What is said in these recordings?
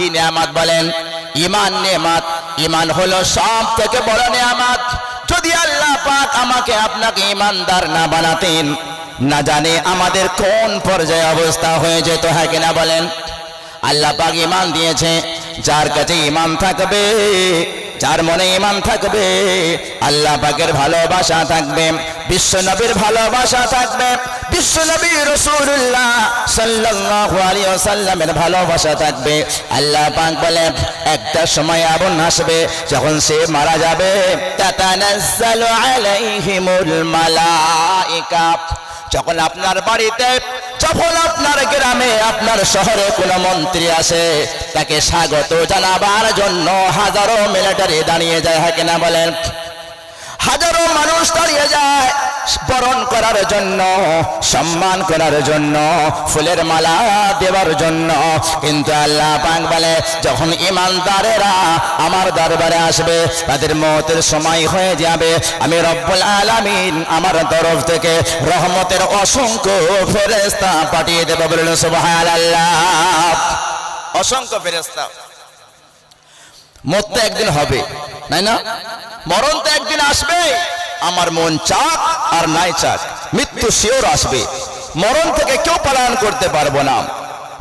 কি নিয়ামাত বলেন? ইমান নেমাত ইমান হলো সব থেকে বড় নেয়ামাত। যদি আল্লাহ পাক আমাকে আপনাকে ইমানদার না বানাতেন, না জানে আমাদের কোন পর্যায়ে অবস্থা হয়ে যেত হ্যাঁ কিনা বলেন? আল্লাহ পাক ইমান দিয়েছে, যার কাছে ইমান থাকবে যার মনে ইমান থাকবে, আল্লাহ পাকের ভালোবাসা থাকবে বিশ্ব নবীর ভালোবাসা থাকবে বিশ্ব নবী রসুল্লাহ সাল্লাল্লাহু আলাইহি ওয়াসাল্লামের ভালোবাসা থাকবে। আল্লাহ পাক বলে, একটা সময় এমন আসবে, যখন সে মারা যাবে। তাতানাজ্জালু আলাইহিমুল মালাইকা। যখন আপনার বাড়িতে, যখন আপনার গ্রামে, আপনার শহরে কোনো মন্ত্রী আসে, তাকে স্বাগত জানাবার জন্য হাজারো মিলিটারি দাঁড়িয়ে যায় হ্যাঁ কিনা বলেন? হাজারো মানুষ দাঁড়িয়ে যায় বরণ করার জন্য, সম্মান করার জন্য, ফুলের মালা দেওয়ার জন্য। কিন্তু আল্লাহ পাক বলে, যখন ইমানদারেরা আমার দরবারে আসবে, তাদের মতের সময় হয়ে যাবে। আমি রব্বুল আলামিন আমার তরফ থেকে রহমতের অসংখ্য ফেরেস্তা পাঠিয়ে দেবো। বলুন সুবহানাল্লাহ। অসংখ্য ফেরেস্তা মরতে একদিন হবে, তাই না? মরণ তো একদিন আসবে আমার মন চাক আর নাই চাক। মৃত্যু শিওর আসবে। মরণ থেকে কেউ পালন করতে পারব না।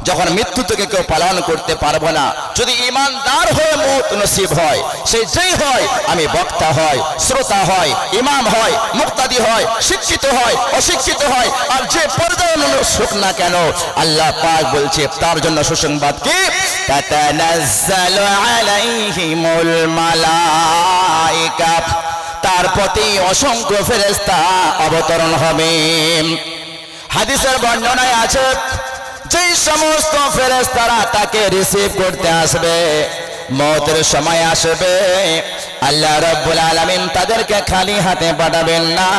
যখন মৃত্যু থেকে কেউ পালন করতে পারব না, যদি ইমানদার হয়ে মত নসিব হয়, সে যেই হয়, আমি বক্তা হয়, শ্রোতা হয়, ইমাম হয়, মুক্তাদি হয়, শিক্ষিত হয়, অশিক্ষিত হয়, আর যে পর্যায়ে সুখ না কেন, আল্লাহ পাক বলছে, তার জন্য সুসংবাদ কি? মালাইকা। তার প্রতি অসংখ্য ফেরেশতা অবতরণ হবে। হাদিসের বর্ণনায় আছে, যেই সমস্ত ফেরেশতারা তাকে রিসিভ করতে আসবে, মতের সময় আসবে, আল্লাহ রব্বুল আলামিন তাদেরকে খালি হাতে পাঠাবেন না,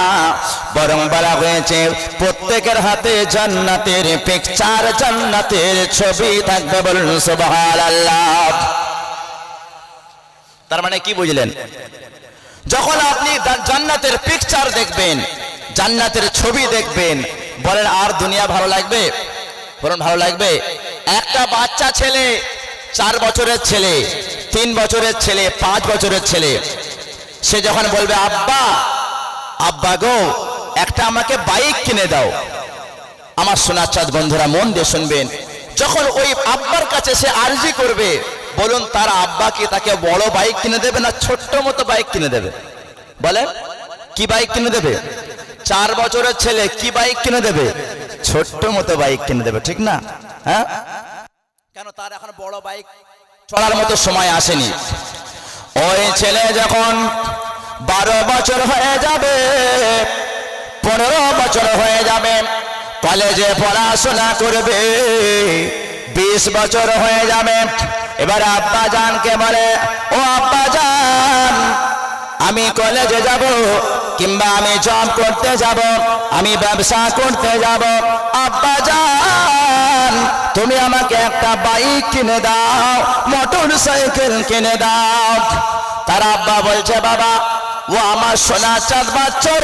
বরং বলা হয়েছে, প্রত্যেকের হাতে জান্নাতের পিকচার জান্নাতের ছবি থাকবে বলুন সুবহানাল্লাহ। তার মানে কি বুঝলেন? যখন আপনি জান্নাতের পিকচার দেখবেন, জান্নাতের ছবি দেখবেন, বলেন, আর দুনিয়া ভালো লাগবে? বলুন, ভালো লাগবে? একটা বাচ্চা ছেলে, চার বছরের ছেলে, তিন বছরের ছেলে, পাঁচ বছরের ছেলে, সে যখন বলবে, আব্বা আব্বা গো, একটা আমাকে বাইক কিনে দাও। আমার সোনার চাঁদ বন্ধুরা মন দিয়ে শুনবেন। যখন ওই আব্বার কাছে সে আরজি করবে বলুন, তার আব্বা কি তাকে বড় বাইক কিনে দেবে না ছোট্ট মতো বাইক কিনে দেবে? বলেন, কি বাইক কিনে দেবে? চার বছরের ছেলে কি বাইক কিনে দেবে? ছোট্ট মতো বাইক কিনে দেবে, ঠিক না? হ্যাঁ? কেন তার এখন বড় বাইক চড়ার মতো সময় আসেনি। ওই ছেলে যখন বারো বছর হয়ে যাবে, পনেরো বছর হয়ে যাবে কলেজে পড়াশোনা করবে, বিশ বছর হয়ে যাবে এবার আব্বা জানকে বলে, ও আব্বা জান, আমি কলেজে যাব কিংবা আমি জব করতে যাব, আমি ব্যবসা করতে যাব। আব্বা জান, তুমি আমাকে একটা বাইক কিনে দাও মোটর সাইকেল কিনে দাও। তার আব্বা বলছে, বাবা, ও আমার সোনা চাঁদ বাচ্চা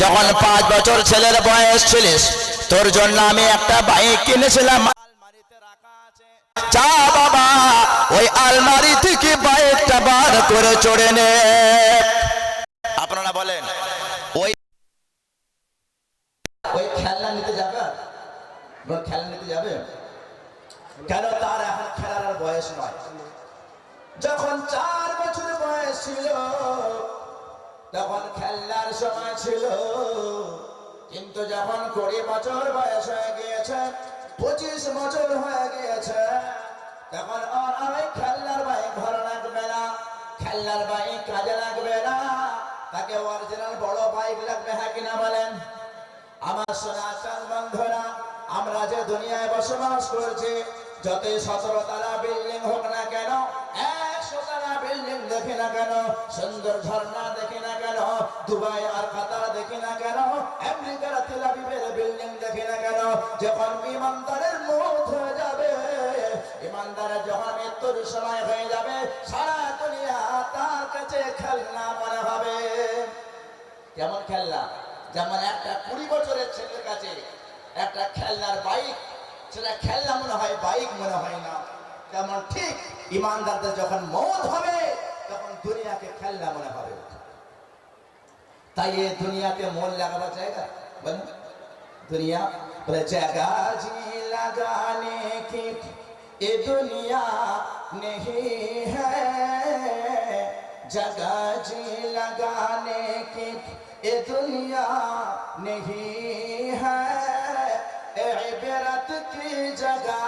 যখন পাঁচ বছর ছেলের বয়স ছিলিস, তোর জন্য আমি একটা বাইক কিনেছিলাম। চা বাবা, ওই আলমারি থেকে বাইকটা বার করে চড়ে নে। আপনারা বলেন, ওই ওই খেলনা নিতে যাবে? ওই খেলনা নিতে যাবে? কেন তার এখন খেলার বয়স নয়? যখন চার বছর বয়স ছিল, তখন খেলনার সময় ছিল। কিন্তু যখন কুড়ি বছর বয়স হয়ে গিয়েছে পঁচিশ বছর হয়ে গিয়েছে। তখন আর আমি খেলনার বাইক ভালো লাগবে না। খেলনার বাইক কাজে লাগবে না। তাকে অরিজিনাল বড় বাইক লাগবে হ্যাঁ কিনা বলেন? আমার সোনাচান বন্ধুরা, আমরা যে দুনিয়ায় বসবাস করছি, যতই সতেরো তালা বিল্ডিং হোক না দেখি না কেন? সুন্দর ঝর্ণা দেখি না কেন? দুবাই আর কাতার দেখি না কেন? আমেরিকার তেলাবিবের বিল্ডিং দেখি না কেন? যখন ইমানদারের মুখ হয়ে যাবে ইমানদারের যখন মৃত্যুর সময় হয়ে যাবে, সারা দুনিয়া তার কাছে খেলনা মনে হবে। কেমন খেলনা? যেমন একটা কুড়ি বছরের ছেলের কাছে একটা খেলনার বাইক, সেটা খেলনা মনে হয়, বাইক মনে হয় না। তেমন ঠিক, ইমানদারদের যখন মৌত হবে দুনিয়াকে খেলনা মনে হবে। তাই এ দুনিয়াতে মন লাগাবা জায়গা? দুনিয়া বলে, জায়গা জি লাগানে কি? এ দুনিয়া নেহি হ্যাঁ জায়গা জি লাগানে কি? এ দুনিয়া নেহি হ্যাঁ বেরত কি জায়গা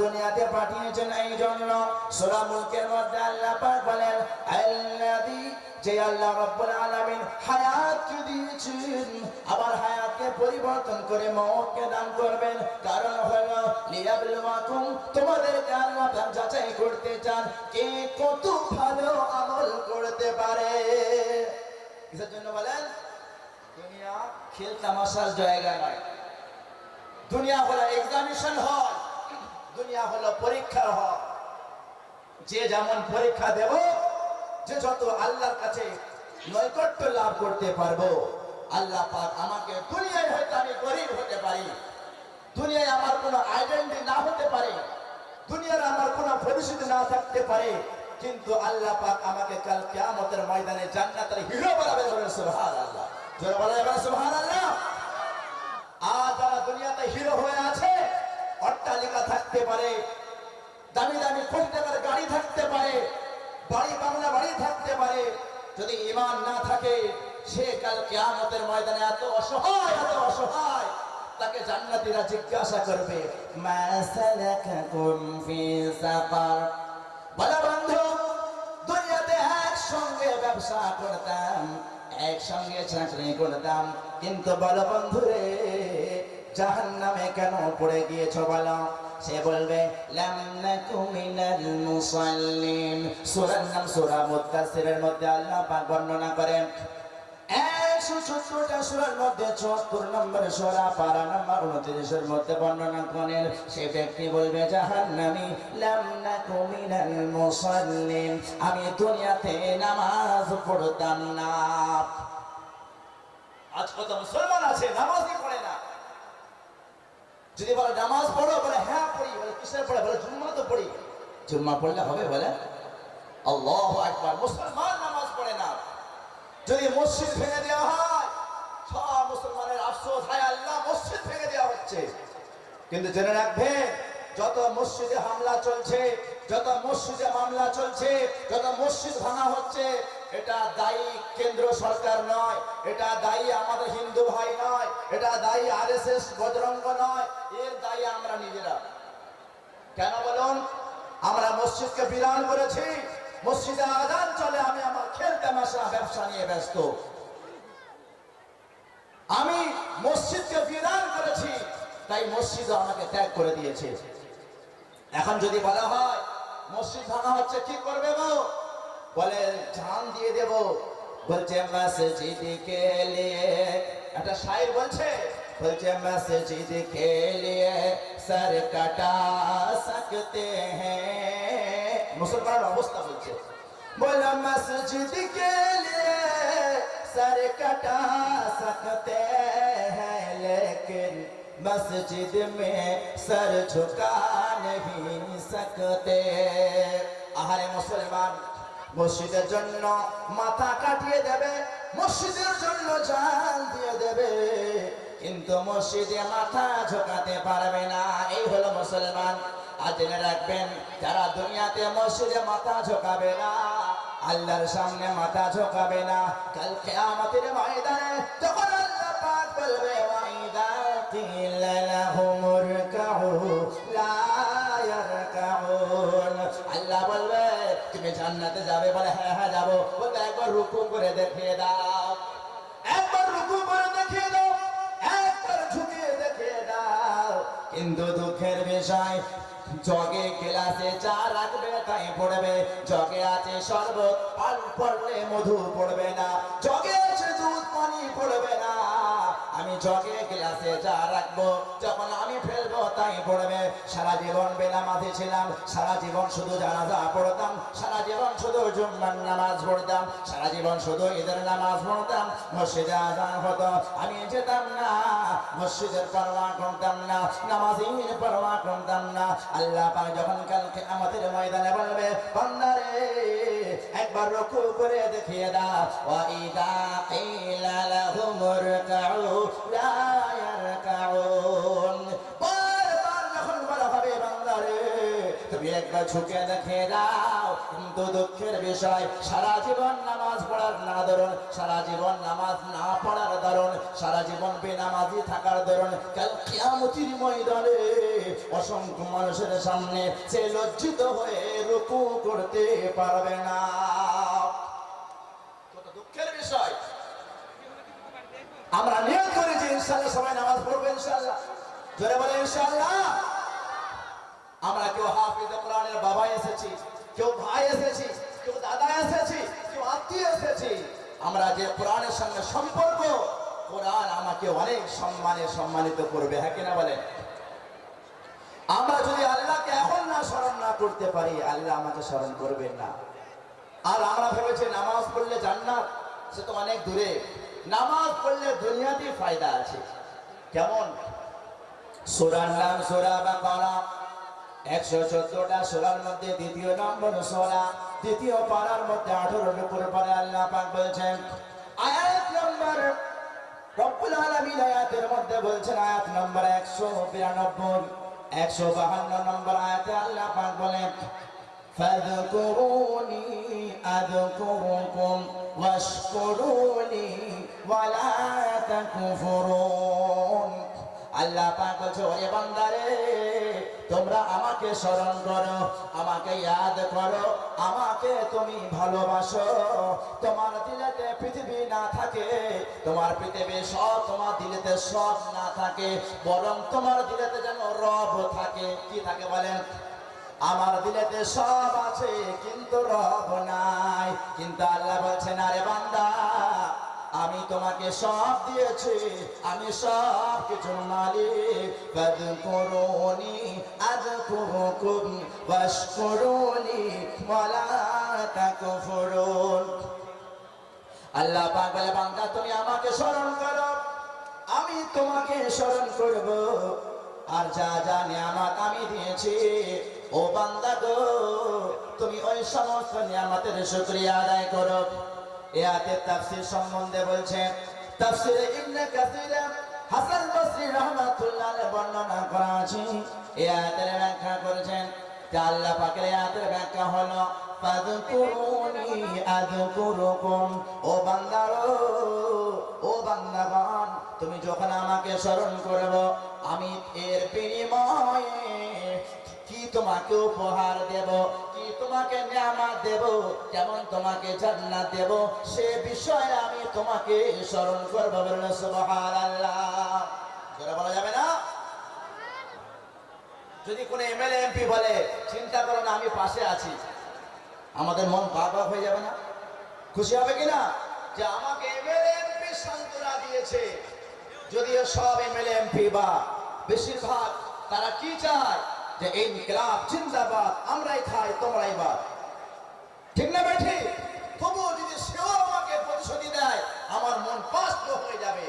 দুনিয়াতে পাঠিয়েছেন এই জন্য সূরা মুলকের মধ্যে আল্লাহ পাক বলেন, আল্লাযী যে আল্লাহ রাব্বুল আলামিন হায়াতকে দিয়েছেন? আবার হায়াতকে পরিবর্তন করে মওতকে দান করবেন। কারণ হলো, লিয়াবলুয়াকুম তোমাদেরকে আল্লাহ পাক যাচাই করতে চান, কে কত ভালো আমল করতে পারে। কিসের জন্য বলেন? দুনিয়া খেল তামাশার জায়গা নয়। দুনিয়া হলো এক্সামিনেশন হল দুনিয়া হলো পরীক্ষার হল যে যেমন পরীক্ষা দেব, যে যত আল্লাহর কাছে নৈকট্য লাভ করতে পারব, আল্লাহ পাক আমাকে দুনিয়ায় হয়তো আমি গরিব হতে পারি, দুনিয়ায় আমার কোনো আইডেন্টি না হতে পারে, দুনিয়ার আমার কোনো ভবিষ্যৎ না থাকতে পারে, কিন্তু আল্লাহ পাক আমাকে কাল কিয়ামতের ময়দানে জান্নাতের হিরো বানাবে বলে সুবহানাল্লাহ। জোরে বলা যাবে সুবহানাল্লাহ। আজ যারা দুনিয়াতে হিরো হয়ে আছে অট্টালিকা থাকতে পারে, দামি দামি কোটি টাকার গাড়ি থাকতে পারে, বাড়ি বাংলা বাড়ি থাকতে পারে। যদি ইমান না থাকে, সে কাল কিয়ামতের ময়দানে এত অসহায় এত অসহায়, তাকে জান্নাতীরা জিজ্ঞাসা করবে বলে বন্ধু, দুনিয়াতে একসঙ্গে ব্যবসা করতাম, একসঙ্গে চাকরি করতাম, কিন্তু বলো বন্ধু রে জাহান নামে কেন পড়ে গিয়েছ বলো? সে বলবে নাম মধ্যে আল্লাহ পাক বর্ণনা করেন। সে ব্যক্তি বলবে আমি দুনিয়াতে নামাজ পড়তাম না। আজ কত মুসলমান আছে, নামাজই পড়ে না। যদি বলে নামাজ পড়ো, বলে হ্যাঁ পড়ি, বলে কিসের পড়ে, বলে জুম্মা তো পড়ি। জুম্মা পড়লে হবে বলে, আল্লাহ আকবার, মুসলমান নামাজ পড়ে না। যদি মসজিদ ভেঙে দেওয়া হয়, সব মুসলমানের আফসোস আল্লাহ মসজিদ ভেঙে দেওয়া হচ্ছে। কিন্তু জেনে রাখবেন যত মসজিদে হামলা চলছে, যত মসজিদে মামলা চলছে, যত মসজিদ ভাঙা হচ্ছে এটা দায়ী কেন্দ্র সরকার নয়, এটা দায়ী আমাদের হিন্দু ভাই নয়, এটা দায়ী আর এস এস বজরঙ্গ নয়, এর দায়ী আমরা নিজেরা। কেন বলুন? আমরা মসজিদকে বিরান করেছি, মসজিদে আজান চলে, আমি আমার খেল তামাশা ব্যবসা নিয়ে ব্যস্ত। আমি মসজিদকে বিরান করেছি, তাই মসজিদ আমাকে ত্যাগ করে দিয়েছে। এখন যদি বলা হয়, মসজিদ ভাঙা হচ্ছে, কি করবে গো? বলে জান দিয়ে দেব বলছে মসজিদ কে লিয়ে একটা শায়ের বলছে বলছে মসজিদ কে লিয়ে সর কাটা সকতে হ্যাঁ মুসলমানের অবস্থা বলছে बोला मस्जिद के लिए सर कटा सकते हैं लेकिन मस्जिद में सर झुका नहीं सकते আহারে মুসলমান মসজিদের জন্য মাথা কাটিয়ে দেবে, মসজিদের জন্য জান দিয়ে দেবে। কিন্তু মসজিদে মাথা ঝোকাতে পারবে না, এই হলো মুসলমান। আর জেনে রাখবেন, যারা দুনিয়াতে মসজিদে মাথা ঝোকাবে না, আল্লাহর সামনে মাথা ঝোকাবে না। কাল আমাদের ময়দানে তখন তুমি জান্নাতে যাবে, বলে হ্যাঁ হ্যাঁ যাব। বলতে, একবার রুকু করে দেখিয়ে দাও। একবার রুকু করে দেখিয়ে দাও, একবার ঝুঁকিয়ে দেখিয়ে দাও। কিন্তু দুঃখের বিষয়, জগে গ্লাসে চা রাখবে, তাই পড়বে। জগে আছে শরবত, পান পড়লে মধু পড়বে না। জগে আছে দুধ, পানি পড়বে না। জগে গ্লাসে যা রাখব, যখন আমি ফেলব তাই পড়বে। সারা জীবন বেনামাজি ছিলাম, সারা জীবন শুধু জানাজা পড়তাম, সারা জীবন শুধু জুম্মার নামাজ পড়তাম, সারা জীবন শুধু ঈদের নামাজ পড়তাম। মসজিদে আজান হতো, আমি যেতাম না, মসজিদের পরোয়া করতাম না, নামাজির পরোয়া করতাম না। আল্লাহ পাক যখন কালকে আমাদের ময়দানে বলবে, বান্দারে একবার রকু করে দেখিয়ে দাও। ওয়া ইদা কিলা লাহুম লা ইয়ারকাউন। বারবার যখন বলা হবে বান্দারে, তুমি একবার ঝুঁকে দেখে দাও। কিন্তু দুঃখের বিষয়, সারা জীবন নামাজ পড়ার না ধরুন, সারা জীবন নামাজ না পড়ার ধরুন, সারা জীবন বেনামাজি থাকার ধরুন, কাল কিয়ামতির ময়দানে অসংখ্য মানুষের সামনে সে লজ্জিত হয়ে রুকু করতে পারবে না কত দুঃখের বিষয় আমরা নিয়োগ করেছি ইনশাআল্লাহ সবাই নামাজ পড়ব ইনশাআল্লাহ জোরে বলে ইনশাআল্লাহ আমরা কেউ হাফিজ কোরআনের বাবা এসেছি, কেউ ভাই এসেছি, কেউ দাদা এসেছি, কেউ আত্মীয় এসেছি। আমরা যে কোরআনের সঙ্গে সম্পর্ক, কোরআন আমাকে অনেক সম্মানে সম্মানিত করবে হ্যাঁ কিনা বলে আমরা যদি আল্লাহকে এখন না স্মরণ না করতে পারি, আল্লাহ আমাকে স্মরণ করবেন না। আর আমরা ভেবেছি নামাজ পড়লে জান্নাত, সে তো অনেক দূরে। নামাজ পড়লে দুনিয়াতেই ফায়দা আছে কেমন সুরার নাম সুরা বাকারা একশো চোদ্দটা সোলার মধ্যে দ্বিতীয় নম্বর সোলা দ্বিতীয় পাড়ার মধ্যে আঠারোর উপর পারে আল্লাহ পাক বলছেন আয়াত নম্বর রব্বুল আলামিন আয়াতের মধ্যে বলছেন আয়াত নম্বর একশো বিরানব্বই একশো বাহান্ন নম্বর আয়াতে আল্লাহ পাক বলেন فاذكروني أذكركم واشكروا ওয়ালা তাকুফুরুন। আল্লাহ পাক বলছে, ওরে বান্দারে, তোমরা আমাকে স্মরণ করো, আমাকে ইয়াদ করো, আমাকে তুমি ভালোবাসো। তোমার দিলেতে পৃথিবী না থাকে, তোমার পৃথিবী সব, তোমার দিলেতে সব না থাকে, বরং তোমার দিলেতে যেন রব থাকে। কি থাকে বলেন? আমার দিলেতে সব আছে, কিন্তু রব নাই। কিন্তু আল্লাহ বলছেন, আরে তোমাকে সব দিয়েছি। আমি সব কিছুর মালিক। ফাযকুরুনি আযকুরুকুম ওয়াশকুরুনি ওয়ালা তাকফুরুন আল্লাহ পাক বলে তুমি আমাকে স্মরণ করো। আমি তোমাকে স্মরণ করব। আর যা যা নিয়ামত আমি দিয়েছি, ও বান্দা গো, তুমি ওই সমস্ত নিয়ামতের শুকরিয়া আদায় করো। এ আয়াতের তাফসীর সম্বন্ধে বলছে, তাফসীরে ইবনে কাসির হাসান বসরি রাহমাতুল্লাহ আলাইহি বর্ণনা করা আছে। এই আয়াতের ব্যাখ্যা করেছেন যে আল্লাহ পাকের আয়াতের ব্যাখ্যা হলো, ফাযকুরুনি আযকুরুকুম ও বান্দারো, ও বান্দাগণ, তুমি যখন আমাকে স্মরণ করবে, আমি এর বিনিময়ে কি তোমাকে উপহার দেব? তোমাকে নিয়ামত দেব কেমন তোমাকে জান্নাত দেব, সে বিষয়ে আমি তোমাকে স্মরণ করব বলেন সুবহানাল্লাহ। জোরে বলা যাবে না? যদি কোনো এমএলএ, এমপি বলে, চিন্তা করো না, আমি পাশে আছি। আমাদের মন বাবা হয়ে যাবে না? খুশি হবে কিনা? যে আমাকে এমএলএ, এমপি সান্ত্বনা দিয়েছে। যদিও সব এমএলএ, এমপি বা বেশিরভাগ, তারা কি চায়? যে এই ক্লাব জিন্দাবাদ, আমরাই খাই, তোমরাই বাদ। ঠিক না বেঠি তবুও যদি সেও আমাকে প্রতিশ্রুতি দেয়, আমার মন পাস্ত হয়ে যাবে।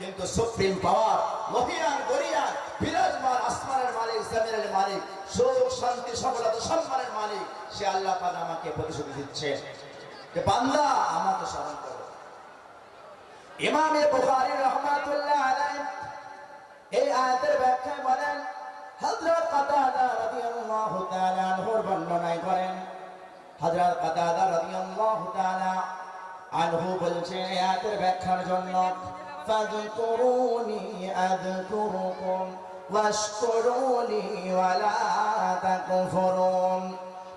কিন্তু সুপ্রিম পাওয়ার মহিয়ান গরিয়ান বিরাজমান, আসমানের মালিক, জমিনের মালিক, সুখ, শান্তি, সফলতা, সম্মানের মালিক, সে আল্লাহ পাক আমাকে প্রতিশ্রুতি দিচ্ছে যে বান্দা, আমাকে স্মরণ করো। ইমামে বুখারী রহমাতুল্লাহ আলাইহি এই আয়াতের ব্যাখ্যায় বলেন হযরত কাতাদা রাদিয়াল্লাহু তাআলা আনহুর বর্ণনায় করেন। হযরত কাতাদা রাদিয়াল্লাহু তাআলা আনহু বলছেন আয়াতের ব্যাখ্যার জন্য ফাযকুরুনি আযকুরুকুম ওয়াশকুরুনি ওয়ালা তাকফুরুন।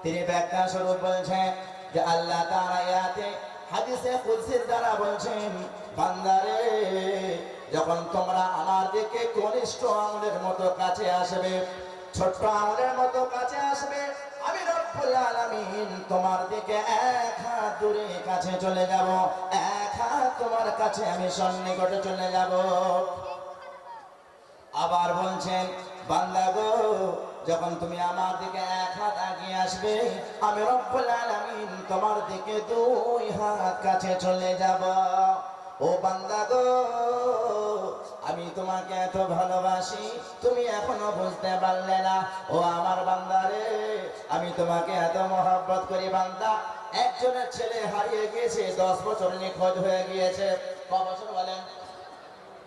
তিনি ব্যাখ্যা স্বরূপ বলছেন যে আল্লাহ তাআলা আয়াতে, হাদিসে কুদসির দ্বারা বলছেন, বান্দারে, যখন তোমরা দিকে কনিষ্ঠ আঙুলের মতো কাছে আসবে, ছোট্ট আঙুলের মতো কাছে আসবে। আমি রব্বুল তোমার দিকে এক হাত দূরে কাছে চলে যাব, এক হাত তোমার কাছে আমি সন্নিকটে চলে যাব। আবার বলছেন, বান্দা গো, যখন তুমি আমার দিকে এক হাত আগিয়ে আসবে, আমি রব্বুল তোমার দিকে দুই হাত কাছে চলে যাব। ও বান্দা গো আমি তোমাকে এত ভালোবাসি, তুমি এখনও বুঝতে পারলে না। ও আমার বান্দারে, আমি তোমাকে এত মহব্বত করি বান্দা। একজনের ছেলে হারিয়ে গিয়েছে, দশ বছর নিখোঁজ হয়ে গিয়েছে। ক বছর বলেন?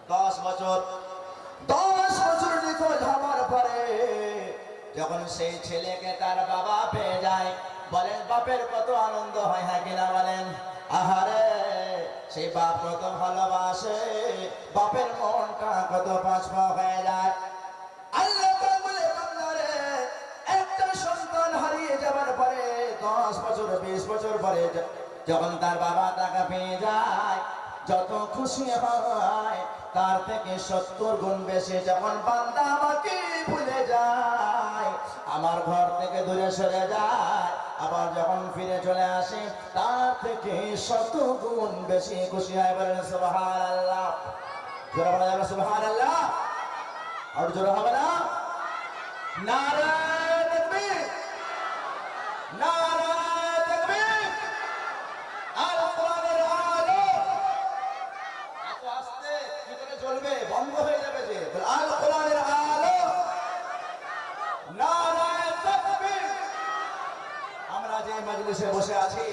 দশ বছর। দশ বছর নিখোঁজ হওয়ার পরে যখন সেই ছেলেকে তার বাবা পেয়ে যায়, বলেন, বাপের কত আনন্দ হয় হ্যাঁ কিনা বলেন? আহারে! সেই বাপ কত ভালোবাসে, বাপের মনটা কত পাঁচপা হয়ে যায়। বলে হারিয়ে যাবার পরে, দশ বছর, বিশ বছর পরে যখন তার বাবা টাকা পেয়ে যায়, যত খুশি হয়, তার থেকে সত্তর গুণ বেশি। যখন বান্দা আমাকে ভুলে যায়, আমার ঘর থেকে দূরে সরে যায় আবার যখন ফিরে চলে আসে, তার থেকে শত গুণ বেশি খুশি হয় বলেন যাবে সুবহানাল্লাহ। আর জোরে হবে না? নারায়ণ তাকবীর আল কোরআনের আলো এত আস্তে কি করে চলবে বন্ধ হয়ে যাবে যে বলে, আল কোরআনের আলো নারায়ণ তাকবীর আমরা যে মজলিসে বসে আছি।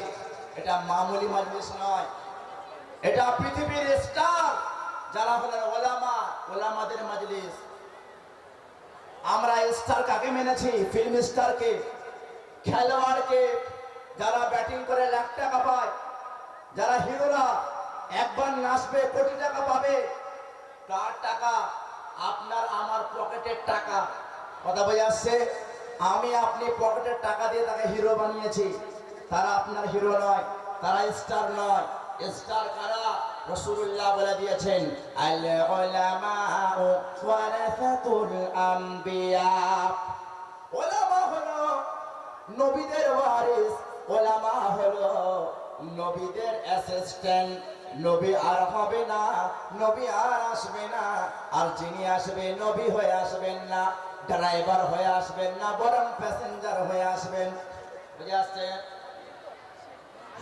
এটা মামুলি মজলিস নয়। এটা পৃথিবীর স্টার যারা হলেন ওলামা, ওলামাদের মজলিস। আমরা স্টার কাকে মেনেছি? ফিল্ম স্টারকে খেলোয়াড়কে, যারা ব্যাটিং করে লাখ টাকা পায়, যারা হিরোরা একবার নাচবে, কোটি টাকা পাবে। কার টাকা, আপনার আমার পকেটের টাকা। কথা বোঝা যাচ্ছে? আমি আপনি পকেটের টাকা দিয়ে তাকে হিরো বানিয়েছি। তারা আপনার হিরো নয়, তারা স্টার নয়। স্টার কারা? রসুল্লাহ বলে দিয়েছেন আল উলামাউ ওয়ারাসাতুল আম্বিয়া। ওলামা হলো নবীদের ওয়ারিস ওলামা হলো নবীদের অ্যাসিস্ট্যান্ট। নবী আর হবে না, নবী আর আসবে না, আর যিনি আসবে নবী হয়ে আসবেন না, ড্রাইভার হয়ে আসবেন না, বরং প্যাসেঞ্জার হয়ে আসবেন। বুঝে আসছে?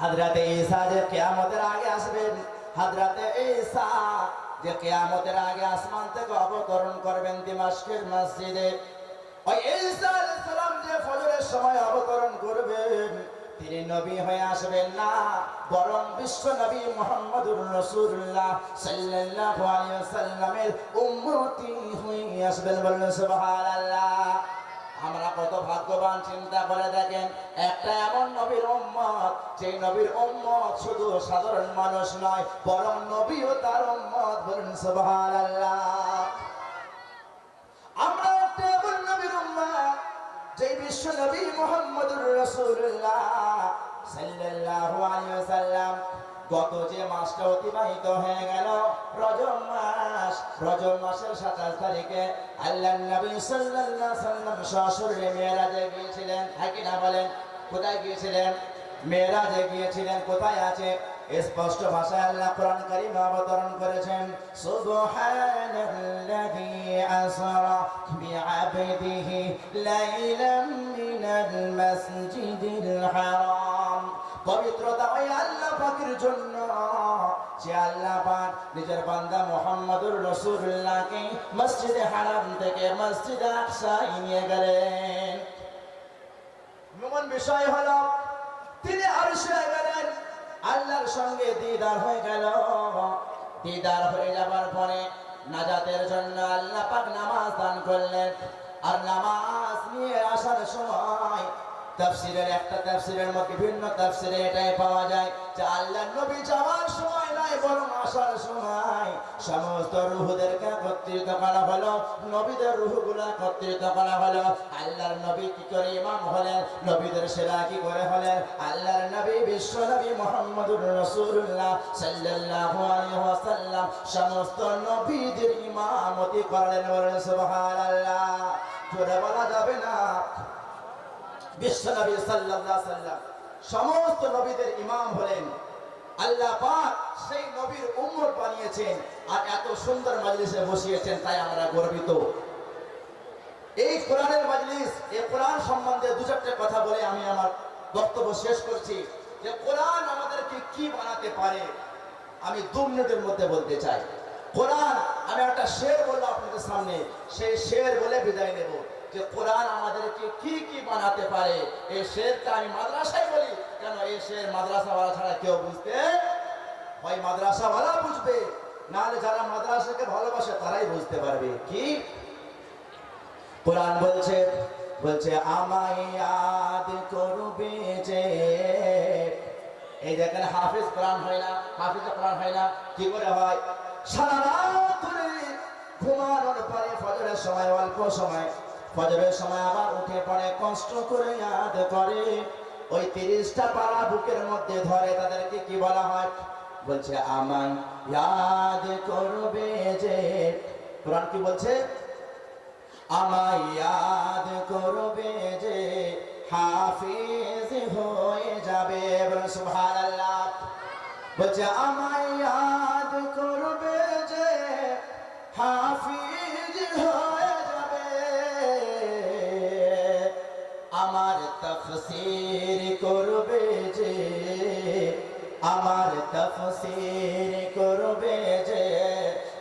হাজরাতে ঈসা যে কেয়ামতের আগে আসবেন, হাজরাতে ঈসা যে কেয়ামতের আগে আসমান থেকে অবতরণ করবেন দিমাশকের মসজিদে। ওই ঈসা সালাম যে ফজরের সময় অবতরণ করবেন, তিনি নবী হয়ে আসবেন না, বরং বিশ্ব নবী মুহাম্মদুর রাসূলুল্লাহ সাল্লাল্লাহু আলাইহি ওয়াসাল্লামের উম্মতি হয়ে আসবেন বললেন সুবহানাল্লাহ। আমরা কত ভাগ্যবান, চিন্তা করে দেখেন, একটা এমন নবীর উম্মত যে নবীর উম্মত শুধু সাধারণ মানুষ নয়, বরং নবীও তার উম্মত বলেন সুবহানাল্লাহ। আমরা একটা এমন নবীর উম্মত যে বিশ্ব নবী মুহাম্মদুর রাসূলুল্লাহ সাল্লাল্লাহু আলাইহি ওয়াসাল্লাম গত যে মাসটা অতিবাহিত হয়ে গেল রজব মাস। রজব মাসের সাতাশ তারিখে আল্লাহ নবী সাল্লাল্লাহু সাল্লাম সশরীরে মেয়েরাজে গিয়েছিলেন। হ্যাঁ কি না বলেন? কোথায় গিয়েছিলেন? মেয়েরাজে গিয়েছিলেন। কোথায় আছে? স্পষ্ট ভাষায় আল্লাহ কোরআন কারীম অবতরণ করেছেন। সুবহানাল্লাযী আসরা বিআবদিহি লাইলাম মিনাল মাসজিদিল হারাম। পবিত্রতা ওই আল্লাহ পাকের জন্য। যে আল্লাহ পাক নিজের বান্দা মোহাম্মদুর রাসূলুল্লাহকে মসজিদে হারাম থেকে নিয়ে গেলেন। বিষয় হলো, তিনি আরশে গেলেন, আল্লাহর সঙ্গে দিদার হয়ে গেল। দিদার হয়ে যাবার পরে নাজাতের জন্য আল্লাহ পাক নামাজ দান করলেন। আর নামাজ নিয়ে আসার সময় তাফসিরের একটা তাফসিরের মধ্যে বিভিন্ন তাফসিরে এটাই পাওয়া যায় যে আল্লাহ নবী যাওয়ার সময় নাই, বরং আসার সময় সমস্ত রুহদেরকে একত্রিত করা হলো, নবীদের রুহগুলো একত্রিত করা হলো। আল্লাহর নবী কি করে ইমাম হলেন, নবীদের সেরা কি করে হলেন? আল্লাহর নবী বিশ্ব নবী মোহাম্মদুর রাসূলুল্লাহ সাল্লাল্লাহু আলাইহি ওয়াসাল্লাম সমস্ত নবীদের ইমামতি করলেন বলেন সুবহানাল্লাহ। জোরে বলা যাবে না? সমস্ত নবীদের ইমাম হলেন। আল্লাহ পাক সেই নবীর উম্মত বানিয়েছেন আর এত সুন্দর মজলিসে বসিয়েছেন তাই আমরা গর্বিত। এই কোরআনের মজলিস, এই কোরআন সম্বন্ধে দু চারটে কথা বলে আমি আমার বক্তব্য শেষ করছি যে কোরআন আমাদেরকে কি বানাতে পারে, আমি দু মিনিটের মধ্যে বলতে চাই। কোরআন, আমি একটা শের বললাম আপনাদের সামনে, সেই শের বলে বিদায় নেব। যে কোরআন আমাদেরকে কি কি বানাতে পারে এই শেরটা আমি মাদ্রাসায় বলি। কেন এই শের মাদ্রাসাওয়ালা ছাড়া কেউ বুঝতে হয় মাদ্রাসাওয়ালা বুঝবে? নাহলে যারা মাদ্রাসাকে ভালোবাসে তারাই বুঝতে পারবে। কি? কোরআন বলছে বলছে, আমায় ইয়াদ করবে যে, এই দেখেন হাফিজ কোরআন হয় না, হাফিজ কোরআন হয় না, কি করে হয়? সারা রাত ধরে ঘুমানোর পরে ফজরের সময়, অল্প সময় ফজরের সময় আবার উঠে পড়ে, কষ্ট করে ইয়াদ করে। ওই তিরিশটা পাড়া বুকের মধ্যে ধরে তাদেরকে কি বলা হয়? বলছে আমায় ইয়াদ করবে যে কোরআন কি বলছে? আমায় ইয়াদ করবে যে হাফিজ হয়ে যাবে। সুবহানাল্লাহ। বলছে আমায় ইয়াদ করবে তফসির করবে যে, আমার তফসির করবে যে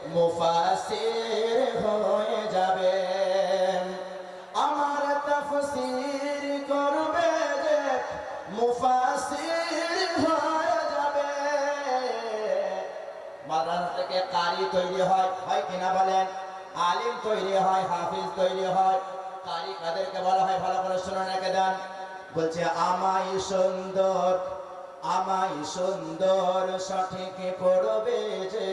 মুফাসির হয়ে যাবে। আমার তফসির করবে যে মুফাসির হয়ে যাবে। মাদ্রাসা থেকে কারি তৈরি হয় হয় কিনা বলেন? আলিম তৈরি হয়, হাফিজ তৈরি হয়। কারি কাদেরকে বলা হয়? ভালো করে শুনে রেখে দেন। বলছে, আমায় সুন্দর আমায় সুন্দর সঠিক পড়বে যে,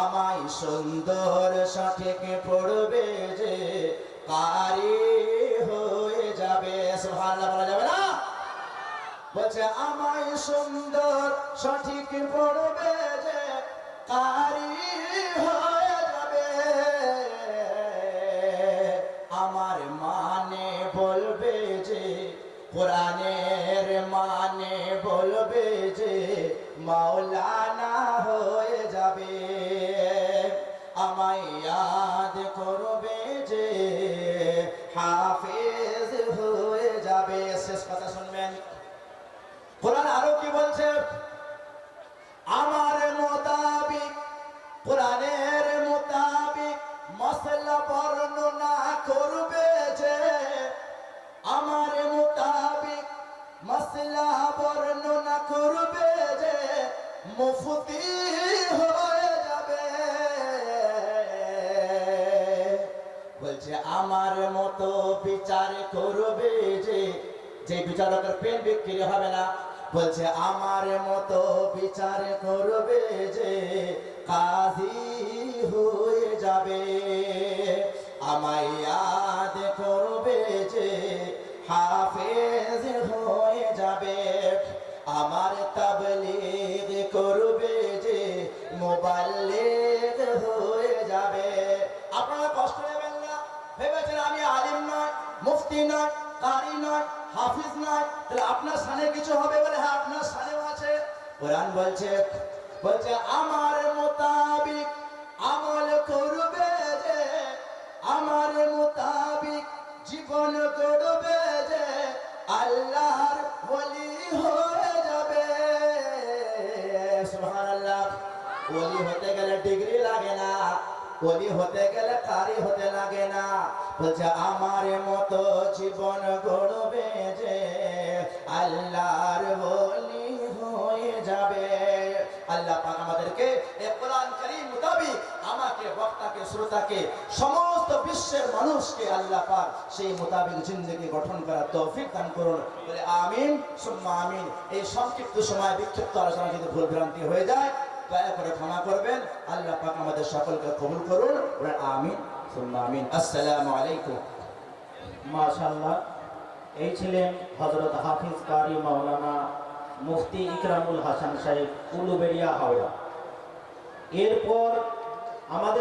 আমায় সুন্দর সঠিক পড়বে যে, কারি হয়ে যাবে। সুবহানাল্লাহ বলা যাবে না? বলছে, আমায় সুন্দর সঠিক পড়বে যে, কারি কোরআনের মানে বলবে যে মাওলানা হয়ে যাবে। আমায় ইয়াদ করবে যে হাফেজ হয়ে যাবে। শেষ কথা শুনবেন। কোরআন আরও কি বলছে? মুফতি হয়ে যাবে। বলছে, আমার মতো বিচার করবে যে যে বিচারকের পেন বিক্রি হবে না। বলছে, আমার মতো বিচার করবে যে, কাজী হয়ে যাবে। আমায় করবে যে, হাফেজ হয়ে যাবে। আমার তাবলিগ আপনার সানে কিছু হবে বলে হ্যাঁ আপনার সানেও আছে। কোরআন বলছে বলছে, আমার মোতাবিক আমল করবে যে, আমার মোতাবিক জীবন গড়বে যে, আল্লাহর বলি হয়ে যাবে। সুবহানাল্লাহ। ওলি হতে গেলে ডিগ্রি লাগে না। ওলি হতে গেলে কারি হতে লাগে না। বলছে, আমার মতো জীবন গড়বে যে আল্লাহর বলি হয়ে যাবে। আল্লাহ পাক আমাদেরকে এ কোরআন কারীম মোতাবিক আমাকে, বক্তাকে, শ্রোতাকে, সমস্ত বিশ্বের মানুষকে আল্লাহ পাক সেই মোতাবিক জিন্দগি গঠন করার তৌফিক দান করুন। বলে, আমিন, সুম্মা আমিন। এই সংক্ষিপ্ত সময় বিক্ষিপ্ত আলোচনা যদি ভুল ভ্রান্তি হয়ে যায় দয়া করে ক্ষমা করবেন। আল্লাহ পাক আমাদের সকলকে কবুল করুন। আমিন আমিন। আসসালামু আলাইকুম। মাশাল্লাহ এই ছিলেন হজরত হাফিজ কারি মাওলানা মুফতি ইকরামুল হাসান সাহেব, উলুবেড়িয়া হাওড়া। এরপর আমাদের